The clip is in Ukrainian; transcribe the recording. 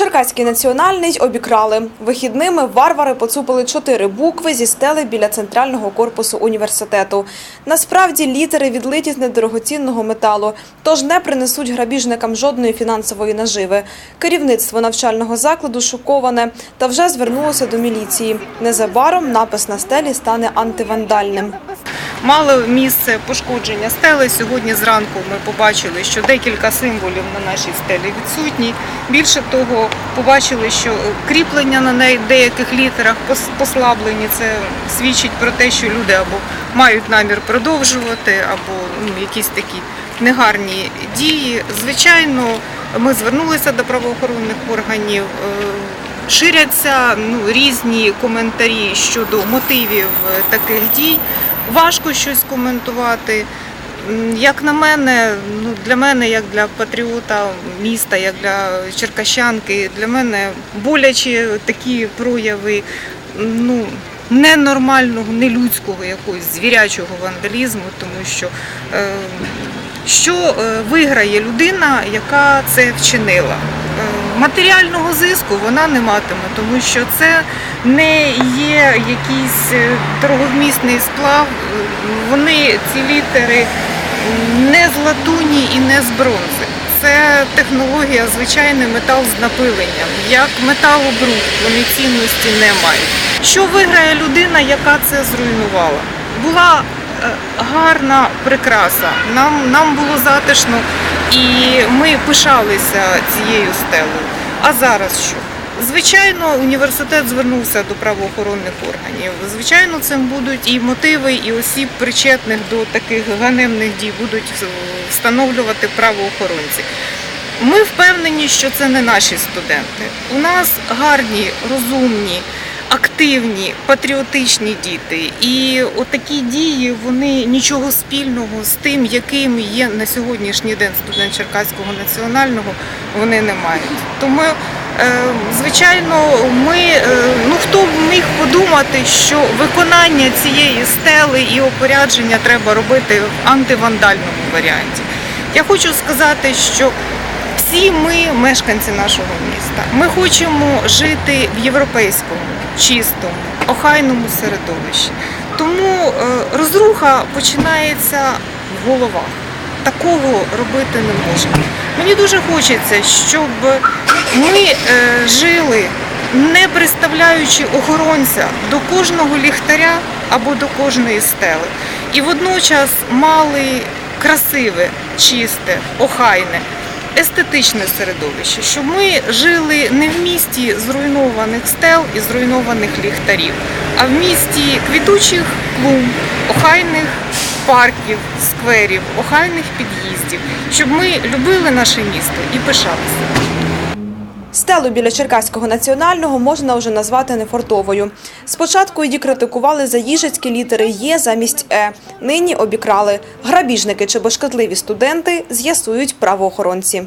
Черкаський національний обікрали. Вихідними варвари поцупили чотири букви зі стели біля центрального корпусу університету. Насправді літери відлиті з недорогоцінного металу, тож не принесуть грабіжникам жодної фінансової наживи. Керівництво навчального закладу шоковане та вже звернулося до міліції. Незабаром напис на стелі стане антивандальним. Мало місце пошкодження стели. Сьогодні зранку ми побачили, що декілька символів на нашій стелі відсутні. Більше того, побачили, що кріплення на неї деяких літерах послаблені. Це свідчить про те, що люди або мають намір продовжувати, або ну, якісь такі негарні дії. Звичайно, ми звернулися до правоохоронних органів. е, Ширяться ну, різні коментарі щодо мотивів е, таких дій. Важко щось коментувати. Як на мене, ну для мене, як для патріота міста, як для черкащанки, для мене боляче такі прояви ну, ненормального, нелюдського якогось звірячого вандалізму, тому що е, що е, виграє людина, яка це вчинила. Е, Матеріального зиску вона не матиме, тому що це не є якийсь е, дороговмісний сплав. Вони ці літери не з латуні і не з бронзи. Це технологія, звичайний метал з напиленням. Як металобрухт, вони цінності не мають. Що виграє людина, яка це зруйнувала? Була е, гарна прикраса. Нам, нам було затишно і ми пишалися цією стелею. А зараз що? Звичайно, університет звернувся до правоохоронних органів. Звичайно, цим будуть і мотиви, і осіб, причетних до таких ганебних дій, будуть встановлювати правоохоронці. Ми впевнені, що це не наші студенти. У нас гарні, розумні, активні, патріотичні діти. І отакі дії вони нічого спільного з тим, яким є на сьогоднішній день студент Черкаського національного, вони не мають. Тому, звичайно, ми е, ну хто б міг подумати, що виконання цієї стели і опорядження треба робити в антивандальному варіанті. Я хочу сказати, що всі ми мешканці нашого міста. Ми хочемо жити в європейському, чистому, охайному середовищі. Тому е, розруха починається в головах. Такого робити не можна. Мені дуже хочеться, щоб ми е, жили, не приставляючи охоронця до кожного ліхтаря або до кожної стели. І водночас мали красиве, чисте, охайне, естетичне середовище, щоб ми жили не в місті зруйнованих стел і зруйнованих ліхтарів, а в місті квітучих клумб, охайних парків, скверів, охайних під'їздів, щоб ми любили наше місто і пишалися. Стелу біля Черкаського національного можна вже назвати нефортовою. Спочатку її критикували за їжацькі літери Є замість Е. Нині обікрали. Грабіжники чи башкатливі студенти з'ясують правоохоронці.